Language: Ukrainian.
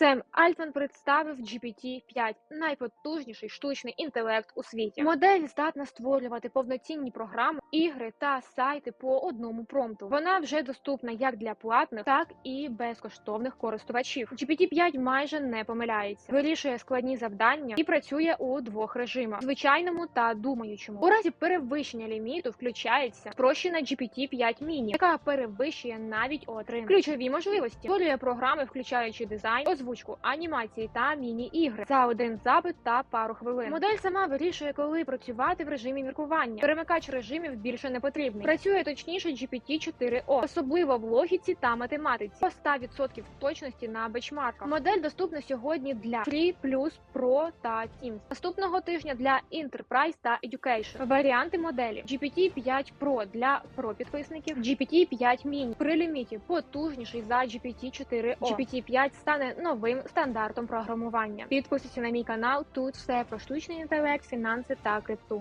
Сем Альтман представив GPT-5 – найпотужніший штучний інтелект у світі. Модель здатна створювати повноцінні програми, ігри та сайти по одному промпту. Вона вже доступна як для платних, так і безкоштовних користувачів. GPT-5 майже не помиляється, вирішує складні завдання і працює у двох режимах: звичайному та думаючому. У разі перевищення ліміту включається спрощена GPT-5 Mini, яка перевищує навіть O3. Ключові можливості створює програми, включаючи дизайн, озвучку, анімації та міні-ігри за один запит та пару хвилин. Модель сама вирішує, коли працювати в режимі міркування. Перемикач режимів більше не потрібний. Працює точніше GPT-4O, особливо в логіці та математиці. По 100% точності на бечмарках. Модель доступна сьогодні для Free, Pro та Teams. Наступного тижня для Enterprise та Education. Варіанти моделі GPT-5 Pro для Pro підписників, GPT-5 Mini при ліміті потужніший за GPT-4O. GPT-5 стане новим стандартом програмування. Підписуйся на мій канал. Тут все про штучний інтелект, фінанси та крипту.